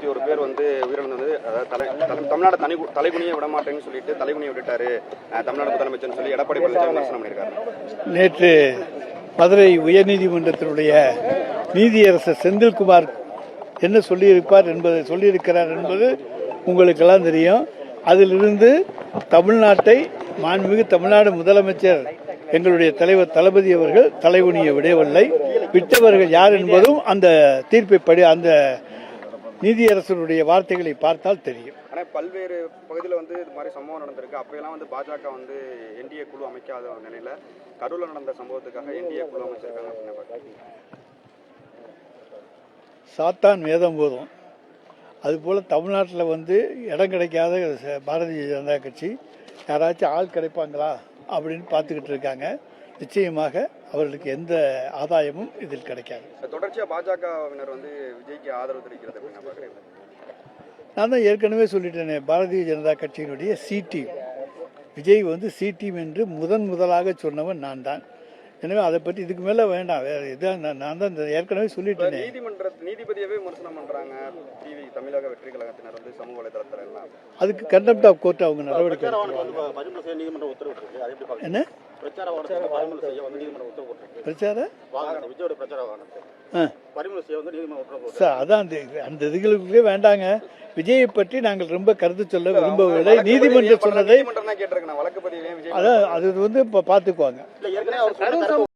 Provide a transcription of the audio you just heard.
நாற்பத்தி ஒரு பேர் வந்து உயிரிழந்தது. அதாவது தலை தமிழ்நாடு தனி தலைகுனியை விட மாட்டேன்னு சொல்லிட்டு தலைகுனியை விட்டுட்டாரு. தமிழ்நாடு முதலமைச்சர்னு சொல்லி எடப்பாடி பழனிசாமி விமர்சனம் பண்ணியிருக்காரு. நேற்று மதுரை உயர்நீதிமன்றத்தினுடைய நீதியரசர் செந்தில்குமார் என்ன சொல்லியிருப்பார் என்பதை சொல்லியிருக்கிறார் என்பது உங்களுக்கெல்லாம் தெரியும். அதிலிருந்து தமிழ்நாட்டை மாண்புமிகு தமிழ்நாடு முதலமைச்சர் எங்களுடைய தலைவர் தளபதி அவர்கள் தலைகுனிய விடவில்லை. விட்டவர்கள் யார் என்பதும் அந்த தீர்ப்பை படி அந்த நீதியரசருடைய வார்த்தைகளை பார்த்தால் தெரியும். ஆனா பல்வேறு பகுதியில் வந்து இது மாதிரி சம்பவம் நடந்திருக்கு. அப்பெல்லாம் வந்து பாஜக வந்து என்டிஏ குழு அமைக்காத நிலையில கரூர்ல நடந்த சம்பவத்துக்காக என்டிஏ குழு அமைச்சிருக்காங்க சாத்தான் வேதம் போதும். அதுபோல் தமிழ்நாட்டில் வந்து இடம் கிடைக்காத பாரதிய ஜனதா கட்சி யாராச்சும் ஆள் கிடைப்பாங்களா அப்படின்னு பார்த்துக்கிட்டு இருக்காங்க. நிச்சயமாக அவர்களுக்கு எந்த ஆதாயமும் இதில் கிடைக்காது. தொடர்ச்சியா பாஜகவினர் வந்து விஜய்க்கு ஆதரவு தெரிவிக்கிறது நான் தான் ஏற்கனவே சொல்லிட்டேனே பாரதிய ஜனதா கட்சியினுடைய சி டீம் விஜய் வந்து சி டீம் என்று முதன் முதலாக சொன்னவன் நான் தான். எனவே அதை பற்றி இதுக்கு மேலே வேண்டாம். வேறு இதான் நான் நான் தான் இந்த ஏற்கனவே சொல்லிட்டேனே நீதிமன்ற நீதிபதியவே விமர்சனம் பண்றாங்க. டிவி தமிழக வெற்றி கழகத்தினர் வந்து சமூக வலைதளத்துல எல்லாம். அதுக்கு கண்டெம்ட் ஆஃப் கோர்ட் அவங்க நடவடிக்கை என்ன? பிரச்சார வாகனத்தை பறிமுதல் செய்ய வந்து நீதிமன்றம் உத்தரவு போட்டிருக்கு பிரச்சார வாகனம் விஜயோட பிரச்சார வாகனத்தை ஆ. பறிமுதல் செய்ய வந்து நீதிமன்றம் உத்தரவு அதான் அந்த அந்த இதுகளுக்குள்ளே வேண்டாங்க. விஜயை பற்றி நாங்கள் ரொம்ப கருத்து சொல்ல விரும்பவில்லை. நீதிமன்றம் சொன்னதை அதான் அது வந்து இப்போ பார்த்துக்குவாங்க. ಅವ್ರು